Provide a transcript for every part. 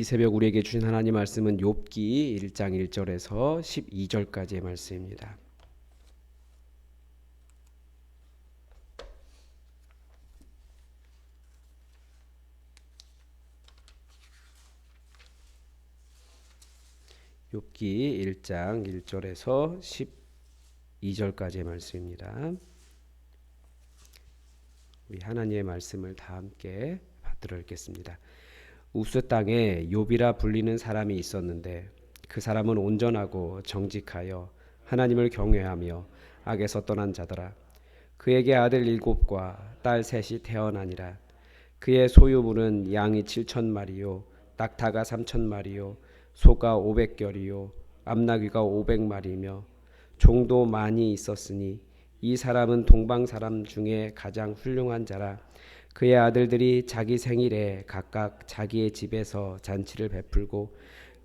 이 새벽 우리에게 주신 하나님 말씀은 욥기 1장 1절에서 12절까지의 말씀입니다. 욥기 1장 1절에서 12절까지의 말씀입니다. 우리 하나님의 말씀을 다 함께 받들어 읽겠습니다. 우스 땅에 욥이라 불리는 사람이 있었는데 그 사람은 온전하고 정직하여 하나님을 경외하며 악에서 떠난 자더라. 그에게 아들 일곱과 딸 셋이 태어나니라. 그의 소유물은 양이 칠천 마리요, 낙타가 삼천 마리요, 소가 오백 결이요, 암나귀가 오백 마리며 종도 많이 있었으니 이 사람은 동방 사람 중에 가장 훌륭한 자라. 그의 아들들이 자기 생일에 각각 자기의 집에서 잔치를 베풀고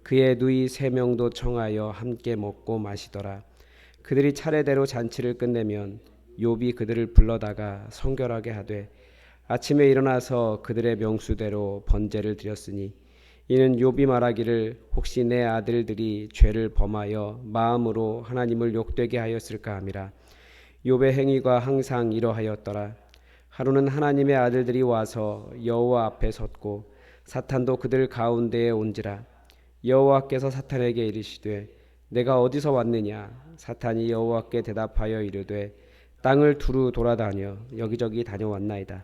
그의 누이 세 명도 청하여 함께 먹고 마시더라. 그들이 차례대로 잔치를 끝내면 욥이 그들을 불러다가 성결하게 하되 아침에 일어나서 그들의 명수대로 번제를 드렸으니 이는 욥이 말하기를 혹시 내 아들들이 죄를 범하여 마음으로 하나님을 욕되게 하였을까 함이라 욥의 행위가 항상 이러하였더라 하루는 하나님의 아들들이 와서 여호와 앞에 섰고 사탄도 그들 가운데에 온지라 여호와께서 사탄에게 이르시되 내가 어디서 왔느냐? 사탄이 여호와께 대답하여 이르되 땅을 두루 돌아다녀 여기저기 다녀왔나이다.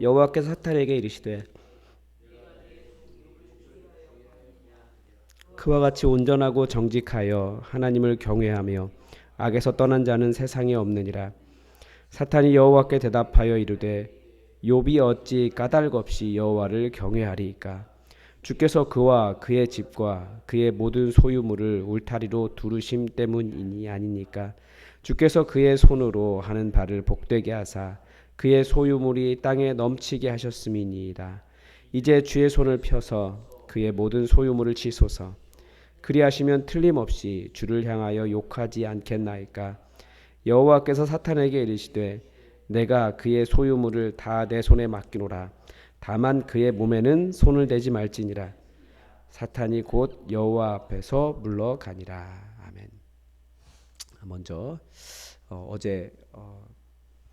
여호와께서 사탄에게 이르시되 그와 같이 온전하고 정직하여 하나님을 경외하며 악에서 떠난 자는 세상에 없느니라 사탄이 여호와께 대답하여 이르되 욥이 어찌 까닭 없이 여호와를 경외하리이까? 주께서 그와 그의 집과 그의 모든 소유물을 울타리로 두르심 때문이니 아니니까? 주께서 그의 손으로 하는 바를 복되게 하사 그의 소유물이 땅에 넘치게 하셨음이니이다. 이제 주의 손을 펴서 그의 모든 소유물을 치소서. 그리하시면 틀림없이 주를 향하여 욕하지 않겠나이까 여호와께서 사탄에게 이르시되 내가 그의 소유물을 다 내 손에 맡기노라. 다만 그의 몸에는 손을 대지 말지니라. 사탄이 곧 여호와 앞에서 물러가니라. 아멘. 먼저 어, 제 어,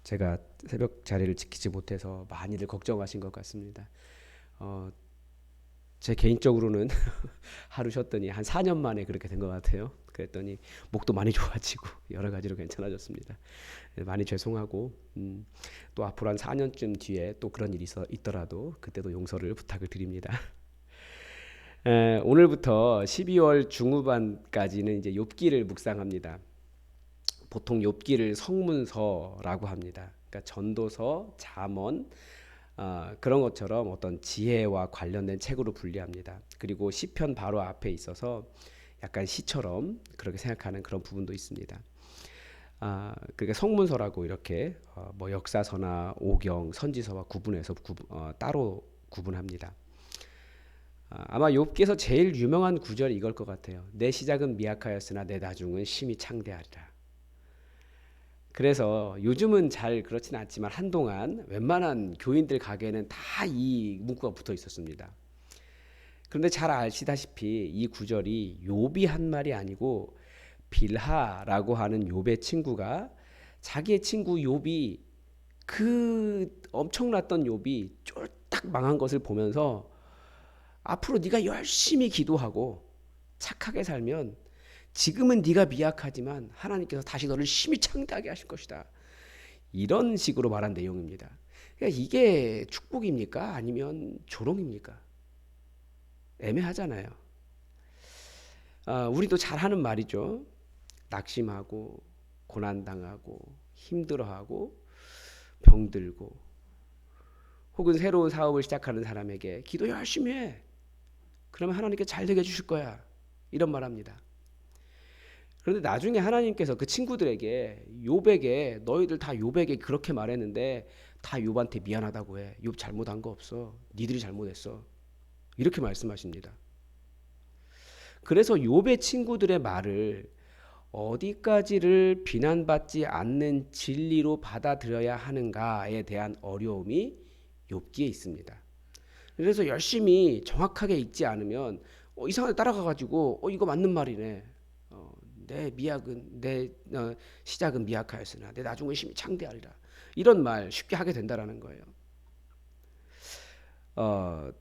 제가 새벽 자리를 지키지 못해서 많이들 걱정하신 것 같습니다. 어, 제 개인적으로는 하루 쉬었더니 한 4년 만에 그렇게 된 것 같아요. 그랬더니 목도 많이 좋아지고 여러 가지로 괜찮아졌습니다. 네, 많이 죄송하고 음, 또 앞으로 한 4년쯤 뒤에 또 그런 일이 있어, 있더라도 그때도 용서를 부탁을 드립니다. 에, 오늘부터 12월 중후반까지는 이제 욥기를 묵상합니다. 보통 욥기를 성문서라고 합니다. 그러니까 전도서, 잠언, 어, 그런 것처럼 어떤 지혜와 관련된 책으로 분리합니다. 그리고 시편 바로 앞에 있어서 약간 시처럼 그렇게 생각하는 그런 부분도 있습니다. 아, 그러니까 성문서라고 이렇게 어, 뭐 역사서나 오경, 선지서와 구분해서 구, 어, 따로 구분합니다. 아, 아마 욥기에서 제일 유명한 구절이 이걸 것 같아요. 내 시작은 미약하였으나 내 나중은 심히 창대하리라. 그래서 요즘은 잘 그렇지는 않지만 한동안 웬만한 교인들 가게에는 다 이 문구가 붙어 있었습니다. 그런데 잘 아시다시피 이 구절이 욥이 한 말이 아니고 빌하라고 하는 욥의 친구가 자기의 친구 욥이 그 엄청났던 욥이 쫄딱 망한 것을 보면서 앞으로 네가 열심히 기도하고 착하게 살면 지금은 네가 미약하지만 하나님께서 다시 너를 심히 창대하게 하실 것이다. 이런 식으로 말한 내용입니다. 그러니까 이게 축복입니까? 아니면 조롱입니까? 애매하잖아요. 아, 우리도 잘하는 말이죠. 낙심하고 고난당하고 힘들어하고 병들고 혹은 새로운 사업을 시작하는 사람에게 기도 열심히 해. 그러면 하나님께 잘 되게 해주실 거야. 이런 말합니다. 그런데 나중에 하나님께서 그 친구들에게 요백에 너희들 다 요백에 그렇게 말했는데 다 욥한테 미안하다고 해. 욥 잘못한 거 없어. 니들이 잘못했어. 이렇게 말씀하십니다. 그래서 욥의 친구들의 말을 어디까지를 비난받지 않는 진리로 받아들여야 하는가에 대한 어려움이 욥기에 있습니다. 그래서 열심히 정확하게 읽지 않으면 어, 이상하게 따라가가지고 어, 이거 맞는 말이네. 어, 내 미학은 내 어, 시작은 미약하였으나 내 나중은 심히 창대하리라. 이런 말 쉽게 하게 된다라는 거예요. 어,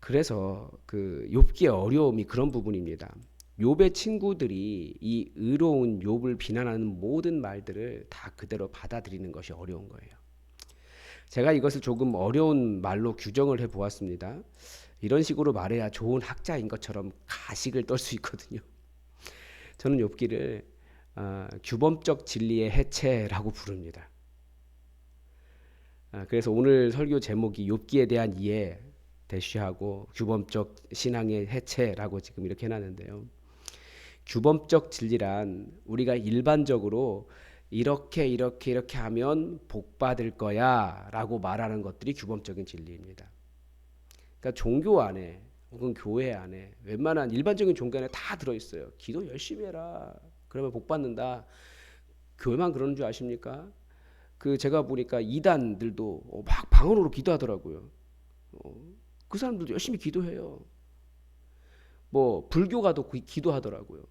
그래서 그 욥기의 어려움이 그런 부분입니다. 욥의 친구들이 이 의로운 욥을 비난하는 모든 말들을 다 그대로 받아들이는 것이 어려운 거예요. 제가 이것을 조금 어려운 말로 규정을 해 보았습니다. 이런 식으로 말해야 좋은 학자인 것처럼 가식을 떨 수 있거든요. 저는 욥기를 어, 규범적 진리의 해체라고 부릅니다. 아, 그래서 오늘 설교 제목이 욥기에 대한 이해 대쉬하고 규범적 신앙의 해체라고 지금 이렇게 해놨는데요. 규범적 진리란 우리가 일반적으로 이렇게 이렇게 이렇게 하면 복 받을 거야라고 말하는 것들이 규범적인 진리입니다. 그러니까 종교 안에 혹은 교회 안에 웬만한 일반적인 종교 안에 다 들어 있어요. 기도 열심히 해라. 그러면 복 받는다. 교회만 그러는 줄 아십니까? 그 제가 보니까 이단들도 어, 막 방언으로 기도하더라고요. 어, 그 사람들도 열심히 기도해요. 뭐 불교가도 기- 기도하더라고요.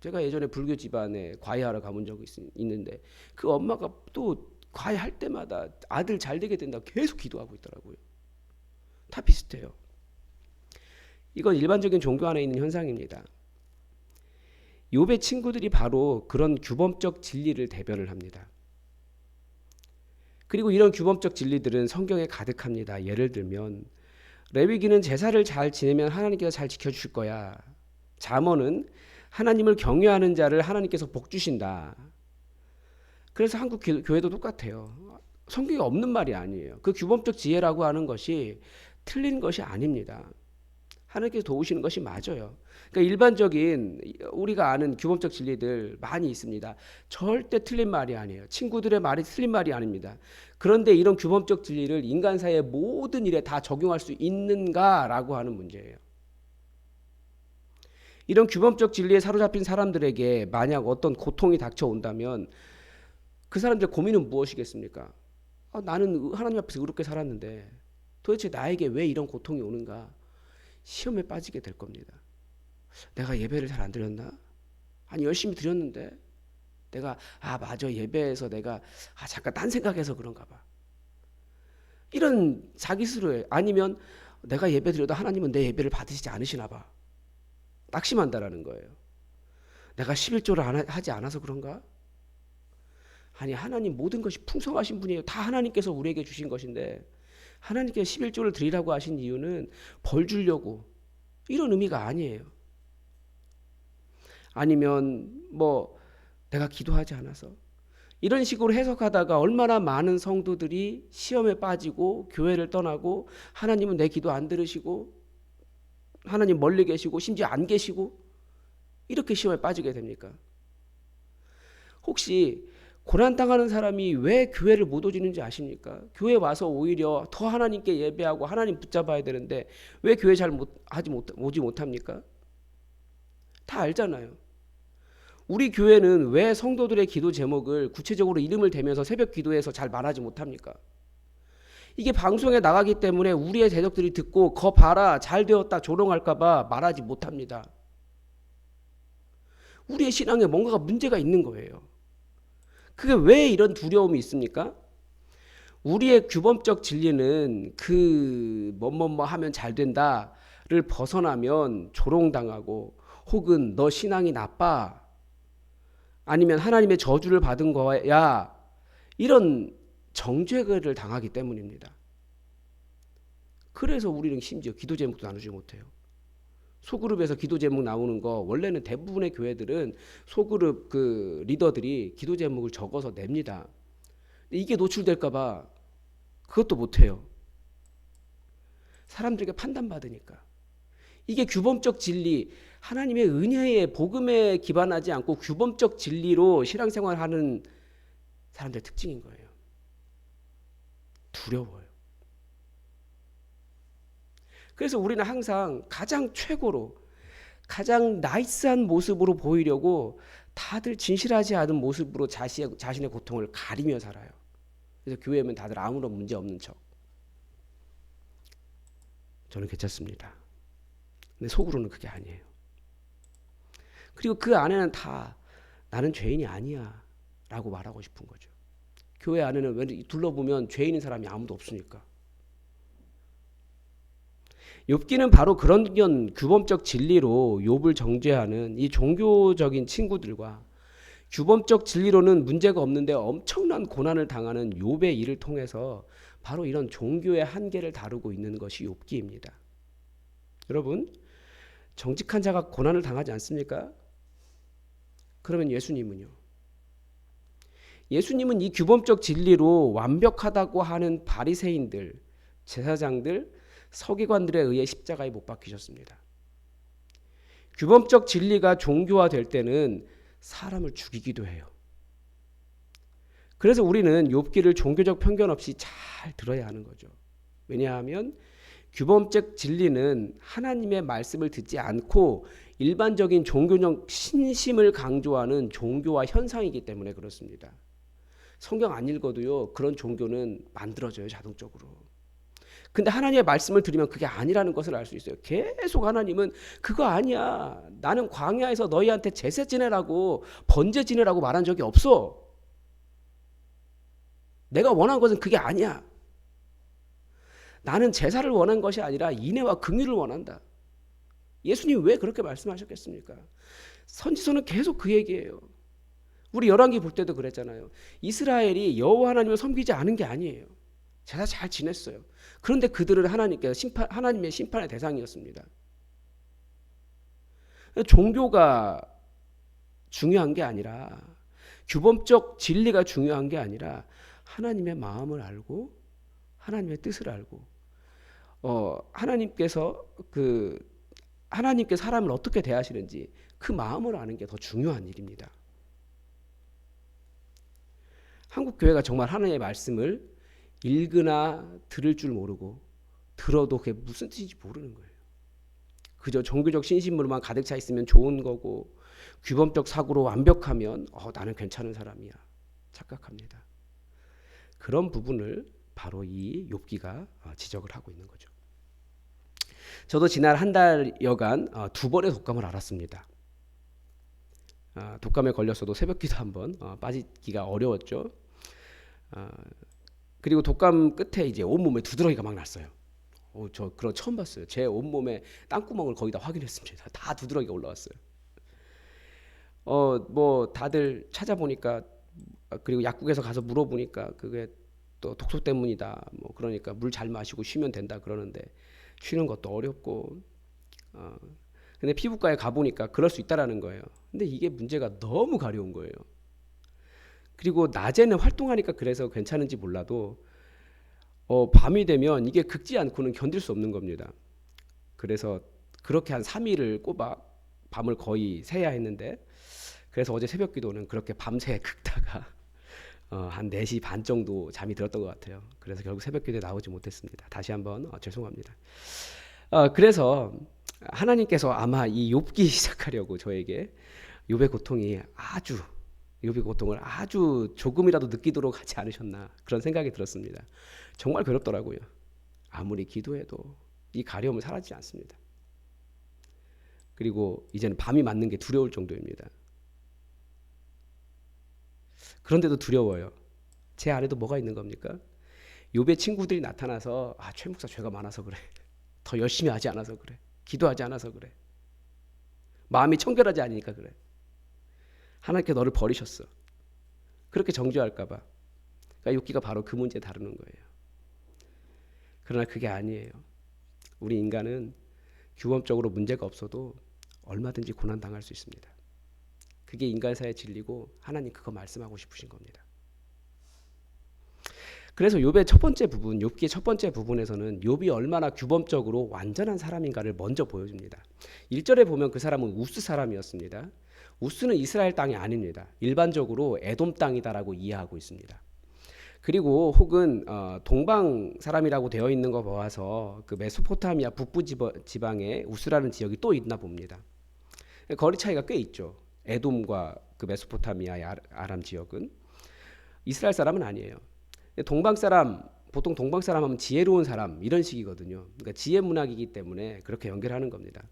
제가 예전에 불교 집안에 과외하러 가본 적이 있- 있는데 그 엄마가 또 과외할 때마다 아들 잘 되게 된다고 계속 기도하고 있더라고요. 다 비슷해요. 이건 일반적인 종교 안에 있는 현상입니다. 욥의 친구들이 바로 그런 규범적 진리를 대변을 합니다. 그리고 이런 규범적 진리들은 성경에 가득합니다. 예를 들면 레위기는 제사를 잘 지내면 하나님께서 잘 지켜 주실 거야. 잠언은 하나님을 경외하는 자를 하나님께서 복 주신다. 그래서 한국 교- 교회도 똑같아요. 성경에 없는 말이 아니에요. 그 규범적 지혜라고 하는 것이 틀린 것이 아닙니다. 하나님께서 도우시는 것이 맞아요. 그러니까 일반적인 우리가 아는 규범적 진리들 많이 있습니다. 절대 틀린 말이 아니에요. 친구들의 말이 틀린 말이 아닙니다. 그런데 이런 규범적 진리를 인간사의 모든 일에 다 적용할 수 있는가라고 하는 문제예요. 이런 규범적 진리에 사로잡힌 사람들에게 만약 어떤 고통이 닥쳐온다면 그 사람들 고민은 무엇이겠습니까? 아, 나는 하나님 앞에서 그렇게 살았는데 도대체 나에게 왜 이런 고통이 오는가? 시험에 빠지게 될 겁니다. 내가 예배를 잘 안 드렸나? 아니 열심히 드렸는데 내가 아 맞아 예배에서 내가 아 잠깐 딴 생각해서 그런가 봐. 이런 자기 스스로에 아니면 내가 예배 드려도 하나님은 내 예배를 받으시지 않으시나 봐. 낙심한다라는 거예요. 내가 11조를 안 하- 하지 않아서 그런가? 아니 하나님 모든 것이 풍성하신 분이에요. 다 하나님께서 우리에게 주신 것인데 하나님께서 11조를 드리라고 하신 이유는 벌 주려고 이런 의미가 아니에요. 아니면 뭐 내가 기도하지 않아서 이런 식으로 해석하다가 얼마나 많은 성도들이 시험에 빠지고 교회를 떠나고 하나님은 내 기도 안 들으시고 하나님 멀리 계시고 심지어 안 계시고 이렇게 시험에 빠지게 됩니까? 혹시 고난 당하는 사람이 왜 교회를 못 오지는지 아십니까? 교회 와서 오히려 더 하나님께 예배하고 하나님 붙잡아야 되는데 왜 교회 잘 못 하지 못 오지 못합니까? 다 알잖아요. 우리 교회는 왜 성도들의 기도 제목을 구체적으로 이름을 대면서 새벽 기도에서 잘 말하지 못합니까? 이게 방송에 나가기 때문에 우리의 대적들이 듣고 거 봐라 잘 되었다 조롱할까봐 말하지 못합니다. 우리의 신앙에 뭔가가 문제가 있는 거예요. 그게 왜 이런 두려움이 있습니까? 우리의 규범적 진리는 그 뭐뭐뭐 하면 잘 된다를 벗어나면 조롱당하고 혹은 너 신앙이 나빠 아니면 하나님의 저주를 받은 거야 이런 정죄를 당하기 때문입니다. 그래서 우리는 심지어 기도 제목도 나누지 못해요. 소그룹에서 기도 제목 나오는 거 원래는 대부분의 교회들은 소그룹 그 리더들이 기도 제목을 적어서 냅니다. 이게 노출될까봐 그것도 못해요. 사람들에게 판단받으니까. 이게 규범적 진리, 하나님의 은혜의 복음에 기반하지 않고 규범적 진리로 신앙생활하는 사람들의 특징인 거예요. 두려워요. 그래서 우리는 항상 가장 최고로 가장 나이스한 모습으로 보이려고 다들 진실하지 않은 모습으로 자신의, 자신의 고통을 가리며 살아요. 그래서 교회 오면 다들 아무런 문제 없는 척. 저는 괜찮습니다. 근데 속으로는 그게 아니에요. 그리고 그 안에는 다 나는 죄인이 아니야 라고 말하고 싶은 거죠. 교회 안에는 왠지 둘러보면 죄인인 사람이 아무도 없으니까. 욥기는 바로 그런 견 규범적 진리로 욥을 정죄하는 이 종교적인 친구들과 규범적 진리로는 문제가 없는데 엄청난 고난을 당하는 욥의 일을 통해서 바로 이런 종교의 한계를 다루고 있는 것이 욥기입니다. 여러분, 정직한 자가 고난을 당하지 않습니까? 그러면 예수님은요? 예수님은 이 규범적 진리로 완벽하다고 하는 바리새인들, 제사장들, 서기관들에 의해 십자가에 못 박히셨습니다. 규범적 진리가 종교화될 때는 사람을 죽이기도 해요. 그래서 우리는 욥기를 종교적 편견 없이 잘 들어야 하는 거죠. 왜냐하면 규범적 진리는 하나님의 말씀을 듣지 않고 일반적인 종교적 신심을 강조하는 종교와 현상이기 때문에 그렇습니다. 성경 안 읽어도요 그런 종교는 만들어져요 자동적으로. 근데 하나님의 말씀을 들으면 그게 아니라는 것을 알 수 있어요. 계속 하나님은 그거 아니야. 나는 광야에서 너희한테 제사 지내라고 번제 지내라고 말한 적이 없어. 내가 원한 것은 그게 아니야. 나는 제사를 원한 것이 아니라 인애와 긍휼을 원한다. 예수님 왜 그렇게 말씀하셨겠습니까? 선지서는 계속 그 얘기예요. 우리 열왕기 볼 때도 그랬잖아요. 이스라엘이 여호와 하나님을 섬기지 않은 게 아니에요. 제사 잘 지냈어요. 그런데 그들은 하나님께서 심판 하나님의 심판의 대상이었습니다. 종교가 중요한 게 아니라 규범적 진리가 중요한 게 아니라 하나님의 마음을 알고 하나님의 뜻을 알고 어 하나님께서 그 하나님께 사람을 어떻게 대하시는지 그 마음을 아는 게 더 중요한 일입니다. 한국 교회가 정말 하나님의 말씀을 읽으나 들을 줄 모르고 들어도 그게 무슨 뜻인지 모르는 거예요. 그저 종교적 신심으로만 가득 차 있으면 좋은 거고 규범적 사고로 완벽하면 어, 나는 괜찮은 사람이야 착각합니다. 그런 부분을 바로 이 욥기가 어, 지적을 하고 있는 거죠. 저도 지난 한 달여간 어, 두 번의 독감을 앓았습니다. 아, 독감에 걸렸어도 새벽기도 한번 어, 빠지기가 어려웠죠. 아, 그리고 독감 끝에 이제 온몸에 두드러기가 막 났어요. 오, 저 그런 처음 봤어요. 제 온몸에 땅구멍을 거의 다 확인했습니다. 다 두드러기가 올라왔어요. 어, 뭐 다들 찾아보니까 아, 그리고 약국에서 가서 물어보니까 그게 또 독소 때문이다. 뭐 그러니까 물 잘 마시고 쉬면 된다 그러는데 쉬는 것도 어렵고 어, 근데 피부과에 가보니까 그럴 수 있다라는 거예요. 근데 이게 문제가 너무 가려운 거예요. 그리고 낮에는 활동하니까 그래서 괜찮은지 몰라도 어, 밤이 되면 이게 극지 않고는 견딜 수 없는 겁니다. 그래서 그렇게 한 3일을 꼬박 밤을 거의 새야 했는데 그래서 어제 새벽 기도는 그렇게 밤새 긁다가 어, 한 4시 반 정도 잠이 들었던 것 같아요. 그래서 결국 새벽 기도에 나오지 못했습니다. 다시 한번 어, 죄송합니다. 어, 그래서 하나님께서 아마 이 욥기 시작하려고 저에게 욥의 고통이 아주 욥의 고통을 아주 조금이라도 느끼도록 하지 않으셨나 그런 생각이 들었습니다. 정말 괴롭더라고요. 아무리 기도해도 이 가려움은 사라지지 않습니다. 그리고 이제는 밤이 맞는 게 두려울 정도입니다. 그런데도 두려워요. 제 안에도 뭐가 있는 겁니까? 욥의 친구들이 나타나서 아, 최 목사 죄가 많아서 그래. 더 열심히 하지 않아서 그래. 기도하지 않아서 그래. 마음이 청결하지 않으니까 그래. 하나님께 너를 버리셨어. 그렇게 정죄할까봐. 그러니까 욥기가 바로 그 문제 다루는 거예요. 그러나 그게 아니에요. 우리 인간은 규범적으로 문제가 없어도 얼마든지 고난 당할 수 있습니다. 그게 인간사의 진리고 하나님 그거 말씀하고 싶으신 겁니다. 그래서 욥의 첫 번째 부분, 욥기의 첫 번째 부분에서는 욥이 얼마나 규범적으로 완전한 사람인가를 먼저 보여줍니다. 1절에 보면 그 사람은 우스 사람이었습니다. 우스는 이스라엘 땅이 아닙니다. 일반적으로 에돔 땅이다라고 이해하고 있습니다. 그리고 혹은 어, 동방 사람이라고 되어 있는 거 봐서 그 메소포타미아 북부 지방에 우스라는 지역이 또 있나 봅니다. 거리 차이가 꽤 있죠. 에돔과 그 메소포타미아의 아람 지역은 이스라엘 사람은 아니에요. 동방 사람 보통 동방 사람 하면 지혜로운 사람 이런 식이거든요. 그러니까 지혜 문학이기 때문에 그렇게 연결하는 겁니다.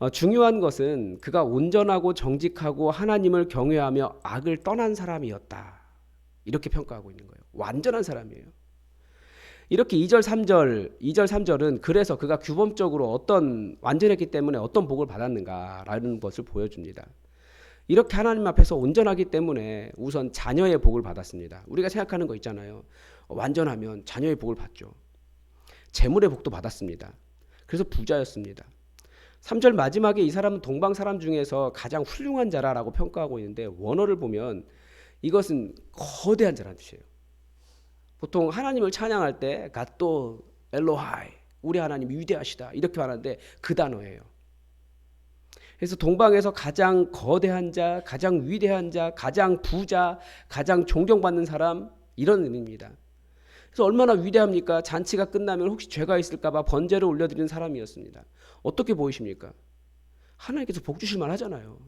어, 중요한 것은 그가 온전하고 정직하고 하나님을 경외하며 악을 떠난 사람이었다. 이렇게 평가하고 있는 거예요. 완전한 사람이에요. 이렇게 2절 3절 2절 3절은 그래서 그가 규범적으로 어떤 완전했기 때문에 어떤 복을 받았는가라는 것을 보여줍니다. 이렇게 하나님 앞에서 온전하기 때문에 우선 자녀의 복을 받았습니다. 우리가 생각하는 거 있잖아요. 어, 완전하면 자녀의 복을 받죠. 재물의 복도 받았습니다. 그래서 부자였습니다. 3절 마지막에 이 사람은 동방 사람 중에서 가장 훌륭한 자라라고 평가하고 있는데 원어를 보면 이것은 거대한 자라는 뜻이에요. 보통 하나님을 찬양할 때 갓도 엘로하이 우리 하나님 위대하시다 이렇게 말하는데 그 단어예요. 그래서 동방에서 가장 거대한 자, 가장 위대한 자, 가장 부자, 가장 존경받는 사람 이런 의미입니다. 그래서 얼마나 위대합니까? 잔치가 끝나면 혹시 죄가 있을까봐 번제를 올려드리는 사람이었습니다. 어떻게 보이십니까? 하나님께서 복 주실 만 하잖아요.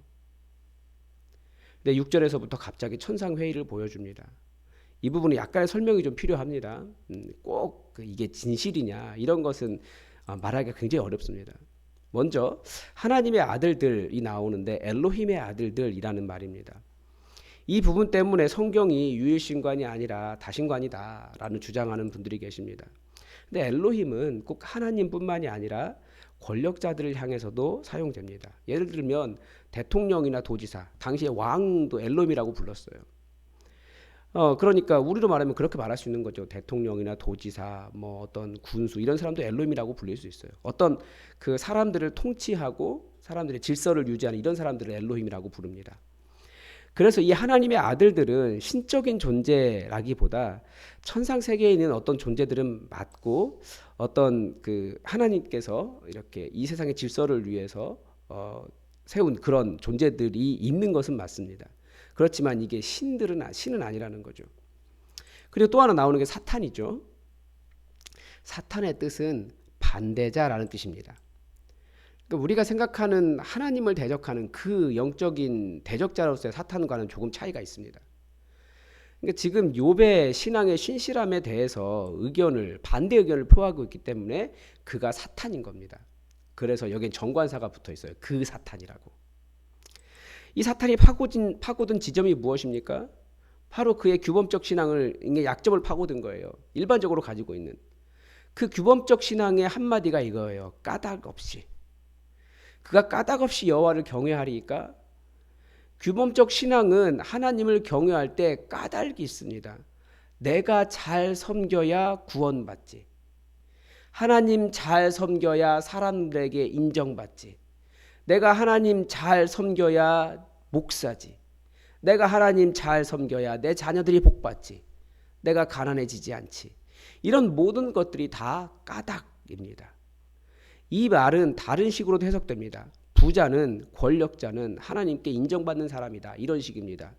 근데 6절에서부터 갑자기 천상 회의를 보여줍니다. 이 부분은 약간의 설명이 좀 필요합니다. 음, 꼭그 이게 진실이냐 이런 것은 아, 말하기가 굉장히 어렵습니다. 먼저 하나님의 아들들이 나오는데 엘로힘의 아들들이라는 말입니다. 이 부분 때문에 성경이 유일신관이 아니라 다신관이다라는 주장하는 분들이 계십니다. 근데 엘로힘은 꼭 하나님뿐만이 아니라 권력자들을 향해서도 사용됩니다. 예를 들면 대통령이나 도지사, 당시에 왕도 엘로힘이라고 불렀어요. 어 그러니까 우리로 말하면 그렇게 말할 수 있는 거죠. 대통령이나 도지사, 뭐 어떤 군수 이런 사람도 엘로힘이라고 불릴 수 있어요. 어떤 그 사람들을 통치하고 사람들의 질서를 유지하는 이런 사람들을 엘로힘이라고 부릅니다. 그래서 이 하나님의 아들들은 신적인 존재라기보다 천상 세계에 있는 어떤 존재들은 맞고 어떤 그 하나님께서 이렇게 이 세상의 질서를 위해서 어, 세운 그런 존재들이 있는 것은 맞습니다. 그렇지만 이게 신들은 아- 신은 아니라는 거죠. 그리고 또 하나 나오는 게 사탄이죠. 사탄의 뜻은 반대자라는 뜻입니다. 그러니까 우리가 생각하는 하나님을 대적하는 그 영적인 대적자로서의 사탄과는 조금 차이가 있습니다. 그러니까 지금 욥의 신앙의 신실함에 대해서 의견을 반대 의견을 표하고 있기 때문에 그가 사탄인 겁니다. 그래서 여기엔 정관사가 붙어 있어요. 그 사탄이라고. 이 사탄이 파고든 파고든 지점이 무엇입니까? 바로 그의 규범적 신앙을 이게 약점을 파고든 거예요. 일반적으로 가지고 있는 그 규범적 신앙의 한마디가 이거예요. 까닭 없이 그가 까닭 없이 여호와를 경외하리까 규범적 신앙은 하나님을 경외할 때 까닭이 있습니다. 내가 잘 섬겨야 구원받지. 하나님 잘 섬겨야 사람들에게 인정받지. 내가 하나님 잘 섬겨야 목사지. 내가 하나님 잘 섬겨야 내 자녀들이 복받지. 내가 가난해지지 않지. 이런 모든 것들이 다 까닭입니다. 이 말은 다른 식으로도 해석됩니다. 부자는 권력자는 하나님께 인정받는 사람이다. 이런 식입니다.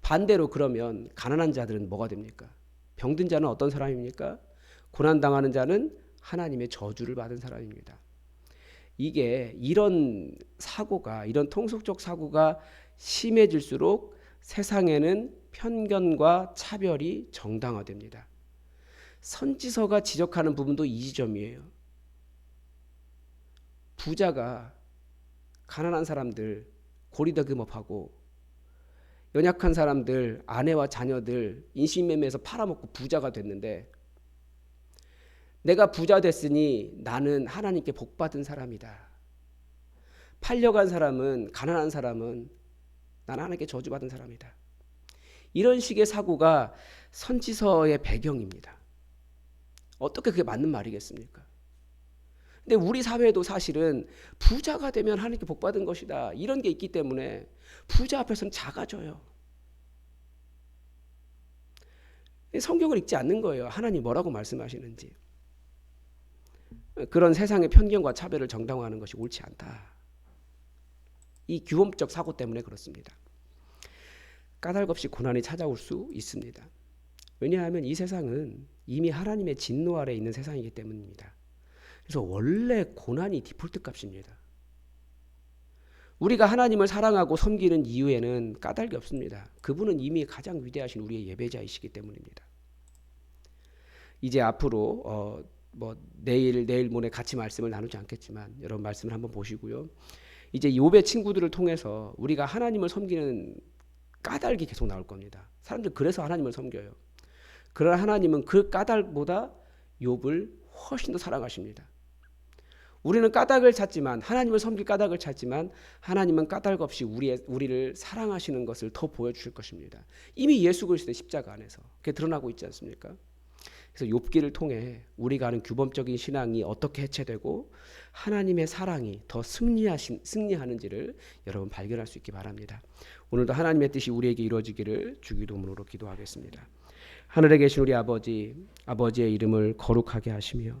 반대로 그러면 가난한 자들은 뭐가 됩니까? 병든 자는 어떤 사람입니까? 고난 당하는 자는 하나님의 저주를 받은 사람입니다. 이게 이런 사고가 이런 통속적 사고가 심해질수록 세상에는 편견과 차별이 정당화됩니다. 선지서가 지적하는 부분도 이 지점이에요. 부자가 가난한 사람들 고리대금업하고 연약한 사람들 아내와 자녀들 인신매매해서 팔아먹고 부자가 됐는데 내가 부자 됐으니 나는 하나님께 복 받은 사람이다. 팔려간 사람은 가난한 사람은 나는 하나님께 저주받은 사람이다. 이런 식의 사고가 선지서의 배경입니다. 어떻게 그게 맞는 말이겠습니까? 근데 우리 사회도 사실은 부자가 되면 하나님께 복 받은 것이다. 이런 게 있기 때문에 부자 앞에서는 작아져요. 성경을 읽지 않는 거예요. 하나님 뭐라고 말씀하시는지. 그런 세상의 편견과 차별을 정당화하는 것이 옳지 않다. 이 규범적 사고 때문에 그렇습니다. 까닭 없이 고난이 찾아올 수 있습니다. 왜냐하면 이 세상은 이미 하나님의 진노 아래 있는 세상이기 때문입니다. 그래서 원래 고난이 디폴트 값입니다. 우리가 하나님을 사랑하고 섬기는 이유에는 까닭이 없습니다. 그분은 이미 가장 위대하신 우리의 예배자이시기 때문입니다. 이제 앞으로 어, 뭐 내일 내일 모레 같이 말씀을 나누지 않겠지만 여러분 말씀을 한번 보시고요. 이제 욥의 친구들을 통해서 우리가 하나님을 섬기는 까닭이 계속 나올 겁니다. 사람들 그래서 하나님을 섬겨요. 그러나 하나님은 그 까닭보다 욥을 훨씬 더 사랑하십니다. 우리는 까닭을 찾지만 하나님을 섬길 까닭을 찾지만 하나님은 까닭 없이 우리의 우리를 사랑하시는 것을 더 보여주실 것입니다. 이미 예수 그리스도의 십자가 안에서 그게 드러나고 있지 않습니까? 그래서 욥기를 통해 우리가 아는 규범적인 신앙이 어떻게 해체되고 하나님의 사랑이 더 승리하신 승리하는지를 여러분 발견할 수 있기 바랍니다. 오늘도 하나님의 뜻이 우리에게 이루어지기를 주기도문으로 기도하겠습니다. 하늘에 계신 우리 아버지, 아버지의 이름을 거룩하게 하시며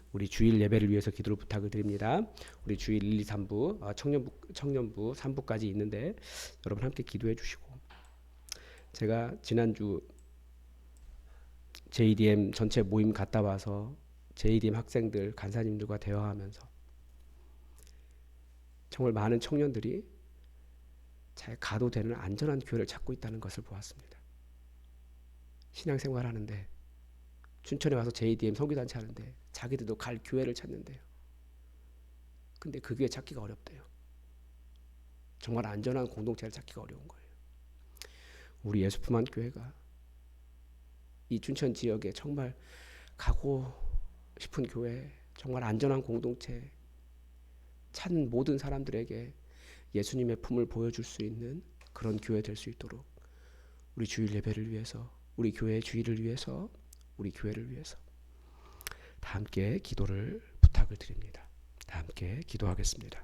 우리 주일 예배를 위해서 기도를 부탁을 드립니다. 우리 주일 1, 2, 3부 아, 청년부 청년부 3부까지 있는데 여러분 함께 기도해 주시고 제가 지난주 JDM 전체 모임 갔다 와서 JDM 학생들 간사님들과 대화하면서 정말 많은 청년들이 잘 가도 되는 안전한 교회를 찾고 있다는 것을 보았습니다. 신앙생활 하는데 춘천에 와서 JDM 성교단체 하는데 자기들도 갈 교회를 찾는데요. 근데 그 교회 찾기가 어렵대요. 정말 안전한 공동체를 찾기가 어려운 거예요. 우리 예수품한 교회가 이 춘천 지역에 정말 가고 싶은 교회, 정말 안전한 공동체 찾는 모든 사람들에게 예수님의 품을 보여줄 수 있는 그런 교회 될 수 있도록 우리 주일 예배를 위해서, 우리 교회의 주일을 위해서, 우리 교회를 위해서 다 함께 기도를 부탁을 드립니다. 다 함께 기도하겠습니다.